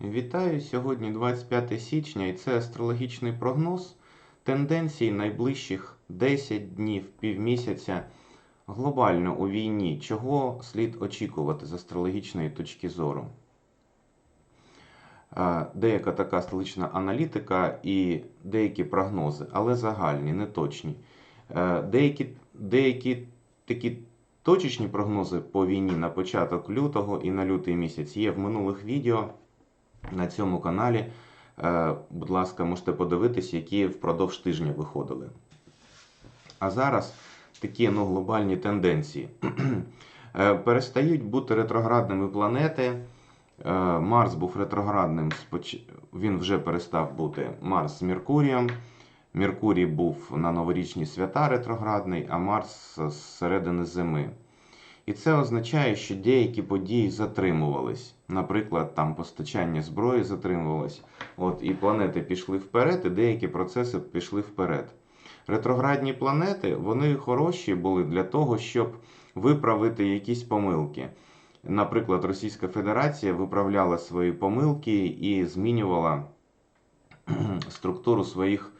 Вітаю! Сьогодні 25 січня і це астрологічний прогноз тенденцій найближчих 10 днів, півмісяця глобально у війні. Чого слід очікувати з астрологічної точки зору? Е, Деяка така столична аналітика і деякі прогнози, але загальні, не точні. Е, Деякі, деякі такі точечні прогнози по війні на початок лютого і на лютий місяць є в минулих відео на цьому каналі. Е, Будь ласка, можете подивитись, які впродовж тижня виходили. А зараз такі ну, глобальні тенденції. Е, Перестають бути ретроградними планети. Е, Марс був ретроградним, він вже перестав бути Марс з Меркурієм. Меркурій був на новорічні свята ретроградний, а Марс з середини зими. І це означає, що деякі події затримувались. Наприклад, там постачання зброї затримувалось. От, і планети пішли вперед, і деякі процеси пішли вперед. Ретроградні планети вони хороші були для того, щоб виправити якісь помилки. Наприклад, Російська Федерація виправляла свої помилки і змінювала структуру своїх,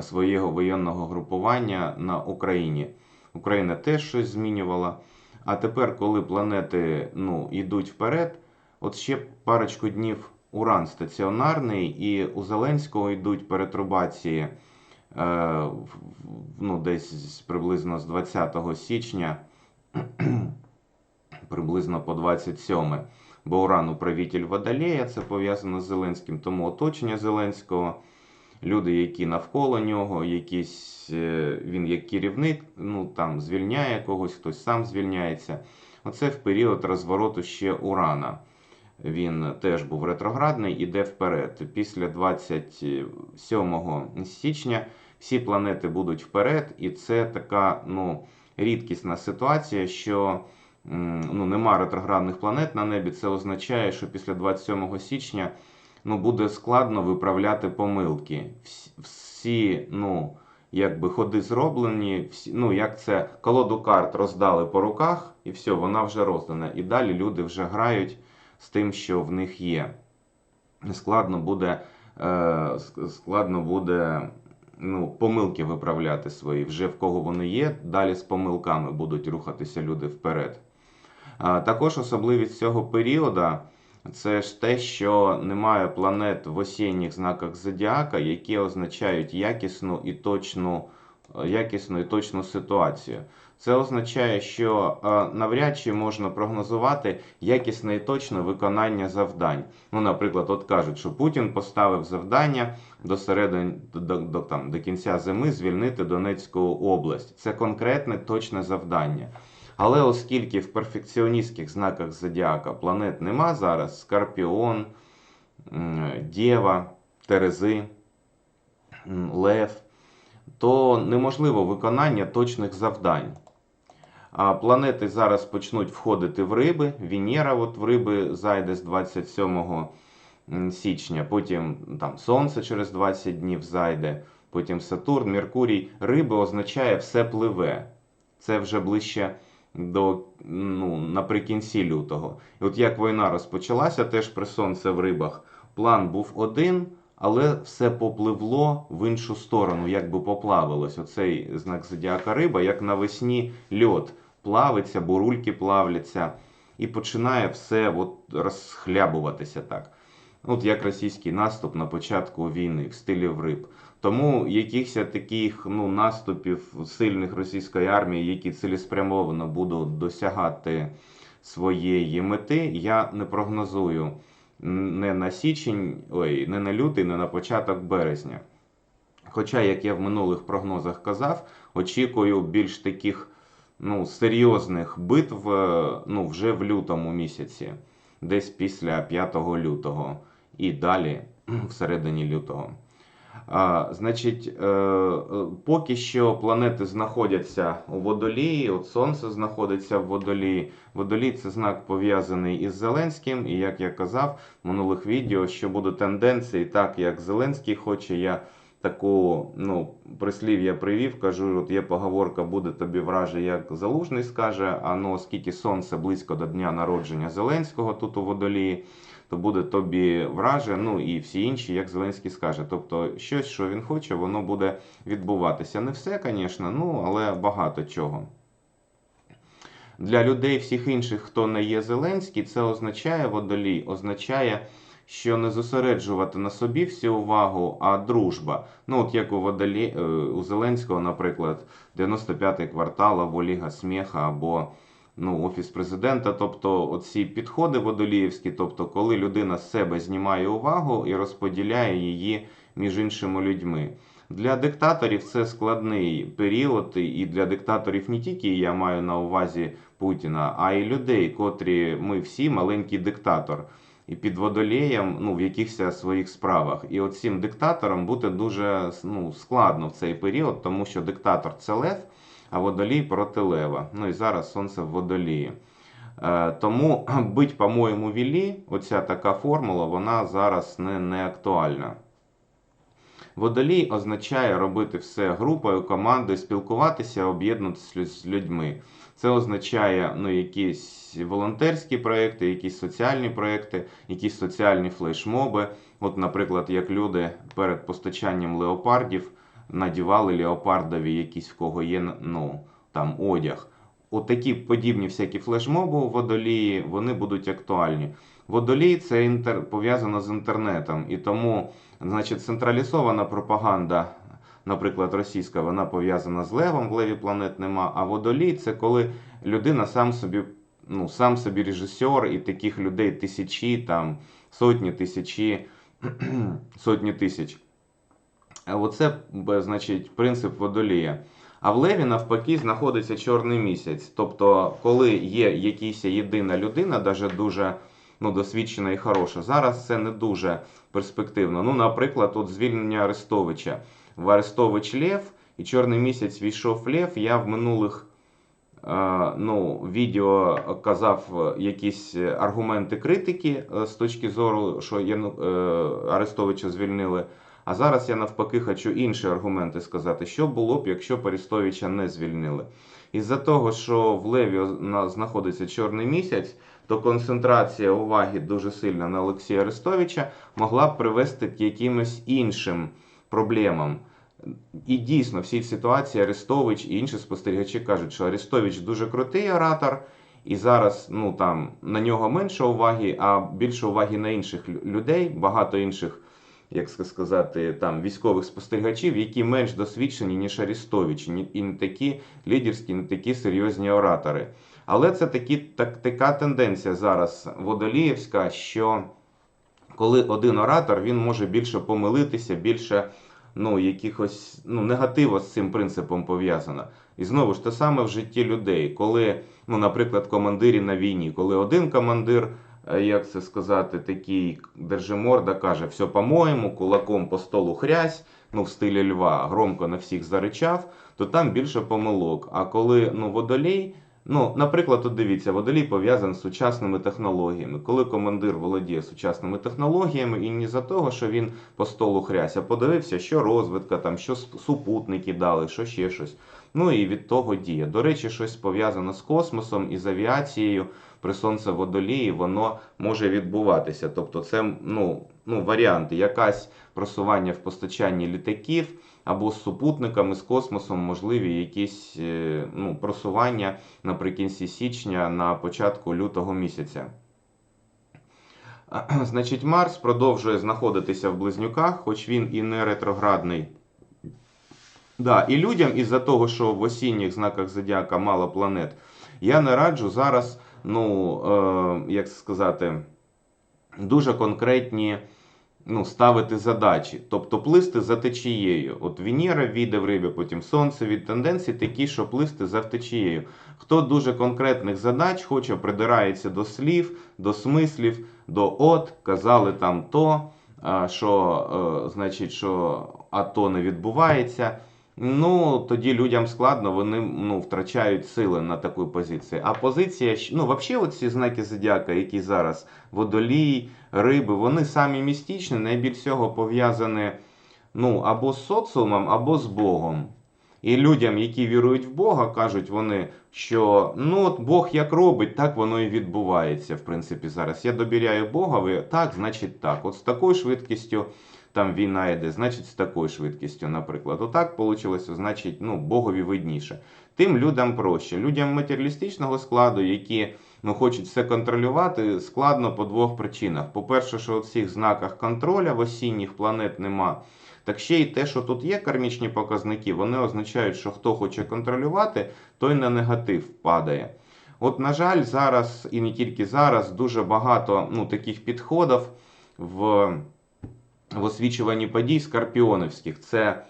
свого воєнного групування на Україні. Україна теж щось змінювала. А тепер, коли планети ну, йдуть вперед, от ще парочку днів Уран стаціонарний, і у Зеленського йдуть перетрубації е, ну, десь приблизно з 20 січня, приблизно по 27. Бо Уран управитель Водолея, це пов'язано з Зеленським, тому оточення Зеленського, люди, які навколо нього, якісь, е, він як керівник, ну там звільняє когось, хтось сам звільняється. Оце в період розвороту ще Урана. Він теж був ретроградний, іде вперед. Після 27 січня всі планети будуть вперед, і це така ну, рідкісна ситуація, що ну, нема ретроградних планет на небі. Це означає, що після 27 січня ну, буде складно виправляти помилки. Всі, ну, якби ходи зроблені, всі, ну, як це колоду карт роздали по руках, і все, вона вже роздана. І далі люди вже грають з тим, що в них є. Складно буде, е, складно буде ну, помилки виправляти свої. Вже в кого вони є, далі з помилками будуть рухатися люди вперед. Також особливість цього періоду це ж те, що немає планет в осінніх знаках зодіака, які означають якісну і точну, е, якісну і точну ситуацію. Це означає, що е, навряд чи можна прогнозувати якісне і точне виконання завдань. Ну, наприклад, от кажуть, що Путін поставив завдання до середини до, до, там, до кінця зими звільнити Донецьку область. Це конкретне точне завдання. Але оскільки в перфекціоністських знаках зодіака планет нема зараз, Скорпіон, Дєва, Терези, Лев, то неможливо виконання точних завдань. Планети зараз почнуть входити в риби. Венера от в риби зайде з 27 січня, потім там Сонце через 20 днів зайде, потім Сатурн, Меркурій. Риби означає все пливе. Це вже ближче до ну, наприкінці лютого. І от як війна розпочалася, теж при сонце в рибах, план був один, але все попливло в іншу сторону, якби поплавилось. Оцей знак зодіака риба, як навесні льот плавиться, бурульки плавляться, і починає все от розхлябуватися так. От як російський наступ на початку війни в стилі в риб. Тому якихось таких ну, наступів сильних російської армії, які цілеспрямовано будуть досягати своєї мети, я не прогнозую не на січень, ой, не на лютий, не на початок березня. Хоча, як я в минулих прогнозах казав, очікую більш таких ну, серйозних битв е, ну, вже в лютому місяці, десь після 5 лютого і далі в середині лютого. А, значить, е, е, поки що планети знаходяться у водолії, от Сонце знаходиться в водолії. Водолій це знак пов'язаний із Зеленським. І як я казав в минулих відео, що будуть тенденції, так як Зеленський хоче, я таку ну, прислів'я привів, кажу, от є поговорка, буде тобі враже, як Залужний скаже, а ну, оскільки Сонце близько до дня народження Зеленського тут у водолії, то буде тобі враже, ну і всі інші, як Зеленський скаже. Тобто, щось, що він хоче, воно буде відбуватися. Не все, звісно, ну але багато чого. Для людей всіх інших, хто не є Зеленський, це означає водолій, означає, що не зосереджувати на собі всю увагу, а дружба. Ну, от як у водолі, е, у Зеленського, наприклад, 95-й квартал або Ліга Сміха, або ну, Офіс президента. Тобто, оці підходи водоліївські, тобто, коли людина з себе знімає увагу і розподіляє її між іншими людьми. Для диктаторів це складний період, і для диктаторів не тільки я маю на увазі Путіна, а й людей, котрі ми всі маленький диктатор. І під водолієм ну, в якихось своїх справах. І от цим диктаторам бути дуже ну, складно в цей період, тому що диктатор це лев, а водолій проти лева. Ну і зараз сонце в водолії. Е, тому бить, по-моєму, вілі, оця така формула, вона зараз не, не актуальна. Водолій означає робити все групою, командою, спілкуватися, об'єднуватися з людьми. Це означає ну, якісь волонтерські проекти, якісь соціальні проекти, якісь соціальні флешмоби. От, наприклад, як люди перед постачанням леопардів надівали леопардові якісь в кого є ну, там одяг. От подібні всякі флешмоби у водолії, вони будуть актуальні. Водолій це інтер... пов'язано з інтернетом, і тому значить, централізована пропаганда, наприклад, російська, вона пов'язана з левом, в леві планет нема. А водолій це коли людина сам собі, ну, сам собі режисер, і таких людей тисячі, там, сотні тисячі, сотні тисяч. Оце, значить, принцип водолія. А в Леві, навпаки, знаходиться чорний місяць. Тобто, коли є якась єдина людина, навіть дуже ну, досвідчена і хороша, зараз це не дуже перспективно. Ну, наприклад, от звільнення Арестовича. В Арестович Лев і Чорний місяць війшов Лев. Я в минулих е, ну, відео казав якісь аргументи критики з точки зору, що е, Арестовича звільнили. А зараз я навпаки хочу інші аргументи сказати, що було б, якщо Арестовича не звільнили. Із-за того, що в Леві знаходиться чорний місяць, то концентрація уваги дуже сильна на Олексія Арестовича могла б привести к якимось іншим проблемам. І дійсно, в цій ситуації Арестович і інші спостерігачі кажуть, що Арестович дуже крутий оратор, і зараз ну, там, на нього менше уваги, а більше уваги на інших людей, багато інших як сказати, там військових спостерігачів, які менш досвідчені, ніж Арістович, і не такі лідерські, не такі серйозні оратори. Але це такі, так, така тенденція зараз водоліївська, що коли один оратор він може більше помилитися, більше ну, якихось ну, негативо з цим принципом пов'язано. І знову ж те саме в житті людей, коли, ну, наприклад, командирі на війні, коли один командир Е, як це сказати, такий держиморда каже, все по-моєму, кулаком по столу хрясь, ну в стилі льва, громко на всіх заричав, то там більше помилок. А коли ну, водолій, ну, наприклад, от дивіться, водолій пов'язаний з сучасними технологіями. Коли командир володіє сучасними технологіями, і не за того, що він по столу хрясь, а подивився, що розвитка, там, що супутники дали, що ще щось. Ну і від того діє. До речі, щось пов'язане з космосом і з авіацією при сонцеводолії воно може відбуватися. Тобто, це ну, ну, варіанти, якась просування в постачанні літаків або з супутниками, з космосом, можливі якісь е, ну, просування наприкінці січня на початку лютого місяця. Значить, Марс продовжує знаходитися в близнюках, хоч він і не ретроградний. Да, І людям, із-за того, що в осінніх знаках Зодіака мало планет, я не раджу зараз ну, е, як сказати, дуже конкретні ну, ставити задачі, тобто плисти за течією. От Венера війде в рибі, потім Сонце від тенденції такі, що плисти за течією. Хто дуже конкретних задач хоче, придирається до слів, до смислів, до от, казали там то, що, е, значить, що а то не відбувається. Ну, тоді людям складно, вони ну, втрачають сили на таку позицію. А позиція, ну, взагалі, ці знаки зодіака, які зараз водолій, риби, вони самі містичні, найбільш всього пов'язані ну, або з соціумом, або з Богом. І людям, які вірують в Бога, кажуть вони, що ну от Бог як робить, так воно і відбувається. В принципі, зараз я довіряю Богові, так, значить так. От з такою швидкістю там війна йде, значить з такою швидкістю, наприклад. Отак вийшло, значить, ну, Богові видніше. Тим людям проще. Людям матеріалістичного складу, які ну, хочуть все контролювати, складно по двох причинах. По-перше, що у всіх знаках контроля в осінніх планет нема. Так ще й те, що тут є кармічні показники, вони означають, що хто хоче контролювати, той на негатив падає. От, на жаль, зараз і не тільки зараз дуже багато ну, таких підходів в, в освічуванні подій скорпіонівських. Це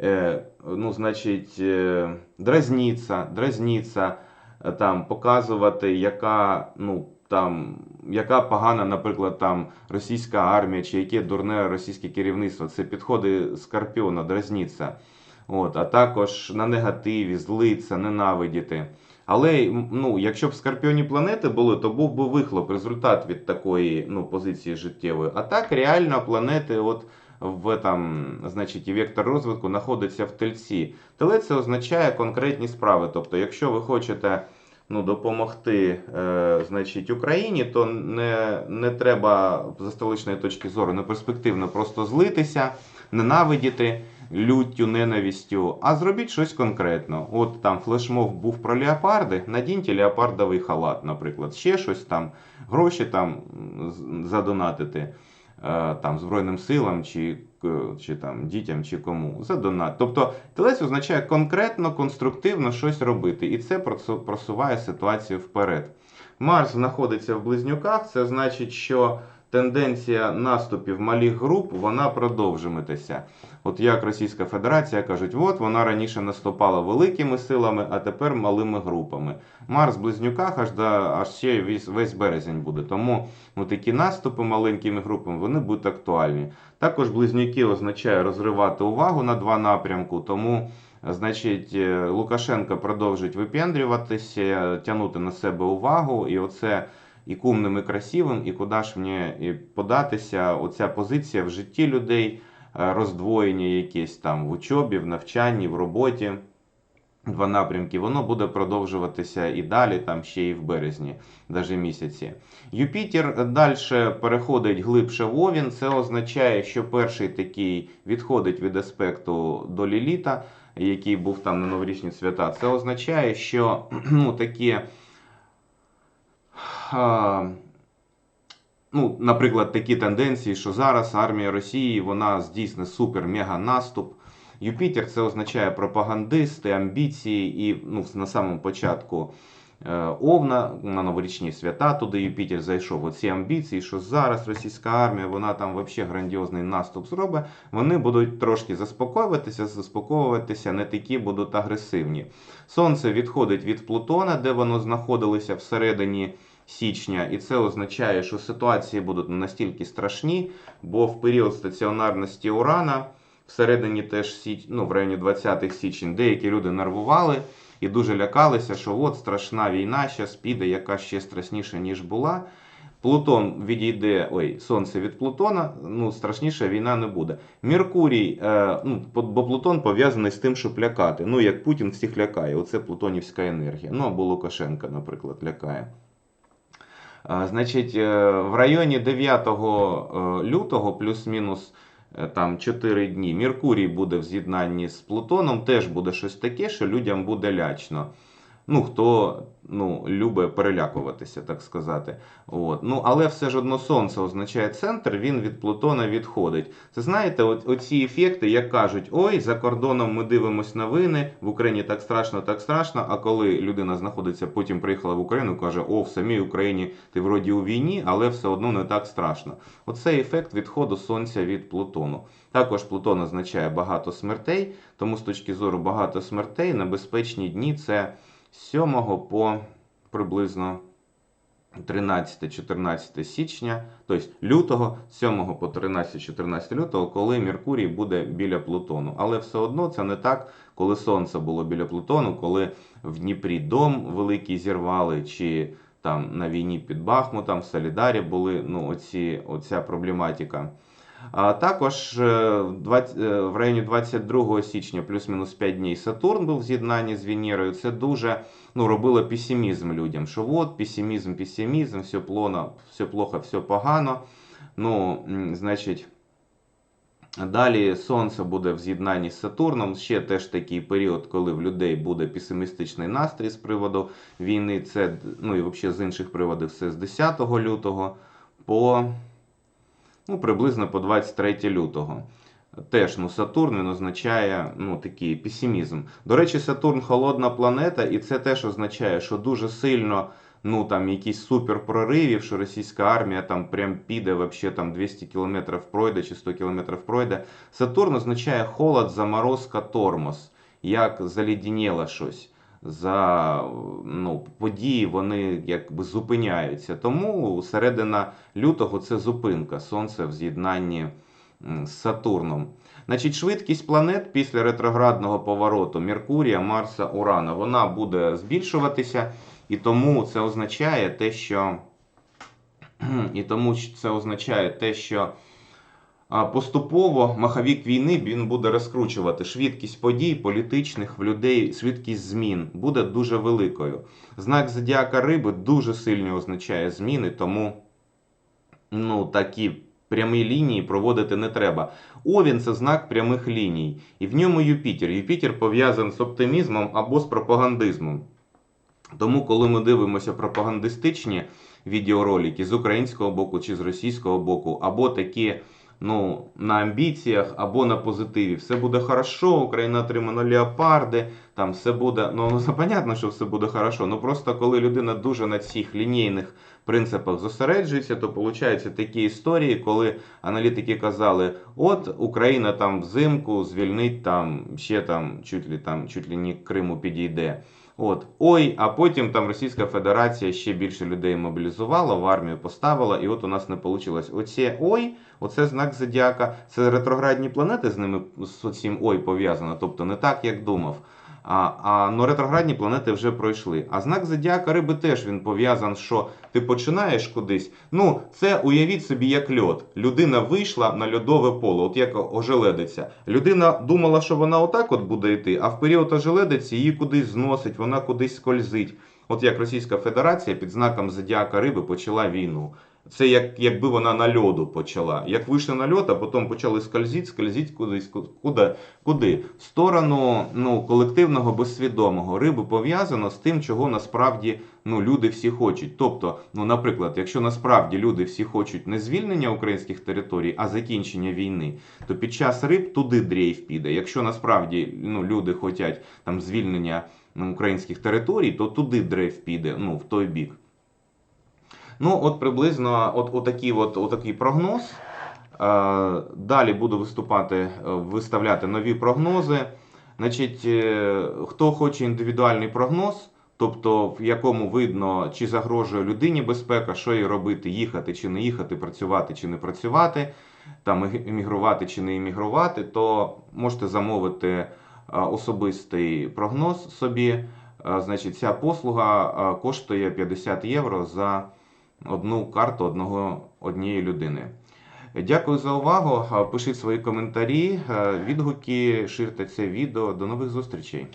е, ну, значить, е, дразніться, дразніться, е, там, показувати, яка, ну, там, яка погана, наприклад, там, російська армія, чи яке дурне російське керівництво. Це підходи скорпіона, дразніться. От, а також на негативі, злиться, ненавидіти. Але ну, якщо б скорпіоні планети були, то був би вихлоп, результат від такої ну, позиції життєвої. А так реально планети от в там, значить, і вектор розвитку знаходиться в тельці. Телець це означає конкретні справи. Тобто, якщо ви хочете ну, допомогти е, значить, Україні, то не, не треба з столичної точки зору не перспективно просто злитися, ненавидіти люттю, ненавістю, а зробіть щось конкретно. От там флешмоб був про леопарди, надіньте леопардовий халат, наприклад, ще щось там, гроші там задонатити е, там, Збройним силам чи, чи там, дітям, чи кому. Задонат. Тобто телець означає конкретно, конструктивно щось робити, і це просуває ситуацію вперед. Марс знаходиться в близнюках, це значить, що тенденція наступів малих груп вона продовжуватиметься. От як Російська Федерація кажуть, от вона раніше наступала великими силами, а тепер малими групами. Марс в близнюках аж до аж ще весь, весь березень буде. Тому ну, такі наступи маленькими групами вони будуть актуальні. Також близнюки означає розривати увагу на два напрямку. Тому, значить, е, Лукашенко продовжить випендрюватися, тягнути на себе увагу, і оце і кумним, і красивим, і куди ж мені податися. Оця позиція в житті людей, е, роздвоєння якесь там в учобі, в навчанні, в роботі. Два напрямки, воно буде продовжуватися і далі, там ще і в березні, навіть місяці. Юпітер далі переходить глибше в Овін. Це означає, що перший такий відходить від аспекту до Ліліта, який був там на новорічні свята. Це означає, що ну, такі. Ну, наприклад, такі тенденції, що зараз армія Росії вона здійсне супер-мега наступ. Юпітер це означає пропагандисти, амбіції, і ну, на самому початку е, Овна на новорічні свята туди Юпітер зайшов. Оці амбіції, що зараз російська армія, вона там взагалі грандіозний наступ зробить. Вони будуть трошки заспокоюватися, заспокоюватися, не такі будуть агресивні. Сонце відходить від Плутона, де воно знаходилося всередині січня, і це означає, що ситуації будуть настільки страшні, бо в період стаціонарності Урана всередині теж січ... ну, в районі 20-х січень деякі люди нервували і дуже лякалися, що от страшна війна зараз піде, яка ще страшніша, ніж була. Плутон відійде, ой, сонце від Плутона, ну страшніша війна не буде. Меркурій, е, ну, бо Плутон пов'язаний з тим, щоб лякати. Ну, як Путін всіх лякає, оце плутонівська енергія. Ну, або Лукашенка, наприклад, лякає. Значить, е, в районі 9 е, лютого, плюс-мінус е, там 4 дні, Меркурій буде в з'єднанні з Плутоном, теж буде щось таке, що людям буде лячно. Ну, хто ну, любить перелякуватися, так сказати. От. Ну, але все ж одно сонце означає центр, він від Плутона відходить. Це знаєте, от, оці ефекти, як кажуть, ой, за кордоном ми дивимось новини, в Україні так страшно, так страшно. А коли людина знаходиться, потім приїхала в Україну, каже, о, в самій Україні ти вроді у війні, але все одно не так страшно. Оцей ефект відходу сонця від Плутону. Також Плутон означає багато смертей, тому з точки зору багато смертей, небезпечні дні це 7 по приблизно 13-14 січня, тобто лютого, 7 по 13-14 лютого, коли Меркурій буде біля Плутону. Але все одно це не так, коли Сонце було біля Плутону, коли в Дніпрі дом великий зірвали, чи там на війні під Бахмутом, в Солідарі були ну, оці, оця проблематика. А також е, в 20 е, в районі 22 січня, плюс-мінус 5 днів, Сатурн був в з'єднанні з Венерою. Це дуже ну, робило песимізм людям. Що от, песимізм, песимізм, все плохо, все плохо, все погано. Ну, значить. Далі Сонце буде в з'єднанні з Сатурном. Ще теж такий період, коли в людей буде песимістичний настрій з приводу війни. Це ну і взагалі з інших приводів це з 10 лютого по ну, приблизно по 23 лютого. Теж ну, Сатурн він означає ну, такий песимізм. До речі, Сатурн холодна планета, і це теж означає, що дуже сильно ну, там, якісь суперпроривів, що російська армія там прям піде, вообще, там 200 кілометрів пройде чи 100 кілометрів пройде. Сатурн означає холод, заморозка, тормоз, як залідініло щось. За ну, події вони якби зупиняються. Тому середина лютого це зупинка. Сонце в з'єднанні з Сатурном. Значить, швидкість планет після ретроградного повороту Меркурія, Марса, Урана вона буде збільшуватися, і тому це означає те, що і тому це означає те, що поступово маховік війни він буде розкручувати швидкість подій політичних в людей, швидкість змін буде дуже великою. Знак зодіака риби дуже сильно означає зміни, тому ну, такі прямі лінії проводити не треба. Овін це знак прямих ліній, і в ньому Юпітер. Юпітер пов'язаний з оптимізмом або з пропагандизмом. Тому, коли ми дивимося пропагандистичні відеоролики з українського боку чи з російського боку, або такі ну, на амбіціях, або на позитиві, все буде хорошо, Україна отримана леопарди, там все буде. Ну, ну понятно, що все буде хорошо. Ну просто коли людина дуже на цих лінійних принципах зосереджується, то виходять такі історії, коли аналітики казали, от Україна там взимку звільнить там ще там чуть ли там чуть ли не Криму підійде. От, ой, а потім там Російська Федерація ще більше людей мобілізувала, в армію поставила, і от у нас не вийшло. Оце ой, оце знак зодіака. Це ретроградні планети з ними з цим ой пов'язано, тобто не так, як думав. А, а ну, ретроградні планети вже пройшли. А знак зодіака риби теж він пов'язан, що ти починаєш кудись. Ну, це уявіть собі як льод. Людина вийшла на льодове поле, от як ожеледиця. Людина думала, що вона отак от буде йти, а в період ожеледиці її кудись зносить, вона кудись скользить. От як Російська Федерація під знаком зодіака риби почала війну. Це як, якби вона на льоду почала. Як вийшли на льод, а потім почали скользити, скользити кудись, куди, куди? В сторону ну, колективного безсвідомого. Риби пов'язано з тим, чого насправді ну, люди всі хочуть. Тобто, ну, наприклад, якщо насправді люди всі хочуть не звільнення українських територій, а закінчення війни, то під час риб туди дрейф піде. Якщо насправді ну, люди хочуть там звільнення ну, українських територій, то туди дрейф піде, ну, в той бік. Ну, от приблизно от, отакий, от, отакий прогноз. Е, Далі буду виступати, е, виставляти нові прогнози. Значить, е, хто хоче індивідуальний прогноз, тобто в якому видно, чи загрожує людині безпека, що їй робити, їхати чи не їхати, працювати чи не працювати, там емігрувати чи не емігрувати, то можете замовити особистий прогноз собі. Значить, ця послуга коштує 50 євро за одну карту одного, однієї людини. Дякую за увагу. Пишіть свої коментарі, е, відгуки, ширте це відео. До нових зустрічей.